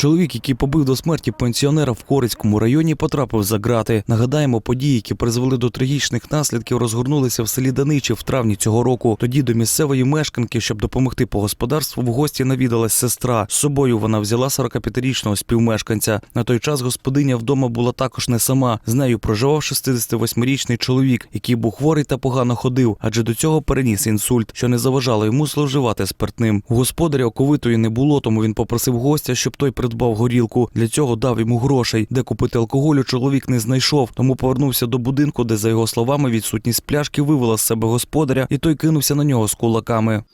Чоловік, який побив до смерті пенсіонера в Корицькому районі, потрапив за ґрати. Нагадаємо, події, які призвели до трагічних наслідків, розгорнулися в селі Даничі в травні цього року. Тоді до місцевої мешканки, щоб допомогти по господарству, в гості навідалась сестра. З собою вона взяла 45-річного співмешканця. На той час господиня вдома була також не сама. З нею проживав 68-річний чоловік, який був хворий та погано ходив, адже до цього переніс інсульт, що не заважало йому зловживати спиртним. У господаря оковитої не було, тому він попросив гостя, щоб той придбав горілку. Для цього дав йому грошей. Де купити алкоголю, чоловік не знайшов, тому повернувся до будинку, де, за його словами, відсутність пляшки вивела з себе господаря, і той кинувся на нього з кулаками.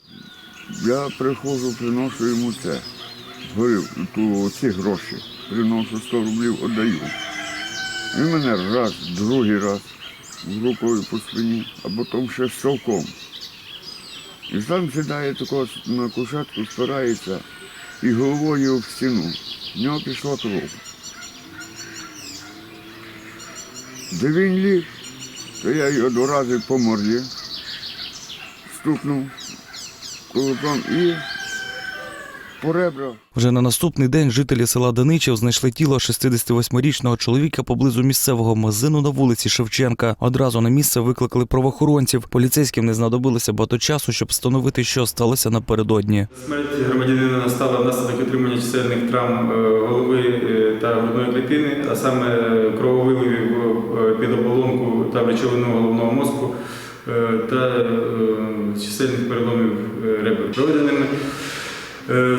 Я приходжу, приношу йому це. Говорив, ту оці гроші. Приношу 100 рублів, віддаю. Він мене раз, другий раз рукою по спині, а потім ще з совком. І сам сідає тако на кушетку, спирається і головою об стіну. В нього пішла кров. Де він ліг, то я його до рази по морді стукнув кулаком і по ребрах. Вже на наступний день жителі села Даничів знайшли тіло 68-річного чоловіка поблизу місцевого магазину на вулиці Шевченка. Одразу на місце викликали правоохоронців. Поліцейським не знадобилося багато часу, щоб встановити, що сталося напередодні. Смерть громадянина настала внаслідок отримання чисельних травм е, голови е, та грудної клітини, а саме е, крововиливів під оболонку та речовину головного мозку та чисельних переломів ребер. Проведеними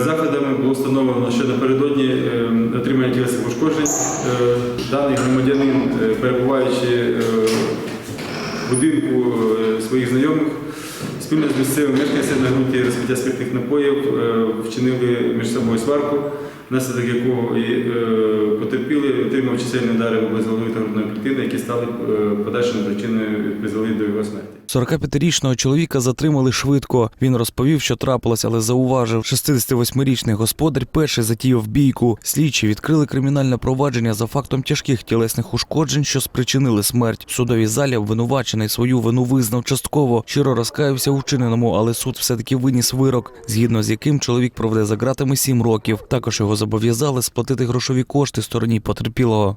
заходами було встановлено, що напередодні е, отримання тілесних пошкоджень е, даний громадянин, е, перебуваючи е, в будинку е, своїх знайомих, спільно з місцевими мешканцями на ґрунті розпиття спиртних напоїв е, вчинили між собою сварку, внаслідок якого е, отримав чисельні удари в область голови та грудної клітини, які стали е, подальшою причиною призвели до його смерті. 45-річного чоловіка затримали швидко. Він розповів, що трапилось, але зауважив, 68-річний господар перший затіяв бійку. Слідчі відкрили кримінальне провадження за фактом тяжких тілесних ушкоджень, що спричинили смерть. В судовій залі обвинувачений свою вину визнав частково. Щиро розкаявся у вчиненому, але суд все-таки виніс вирок, згідно з яким чоловік проведе за ґратами сім років. Також його зобов'язали сплатити грошові кошти стороні потерпілого.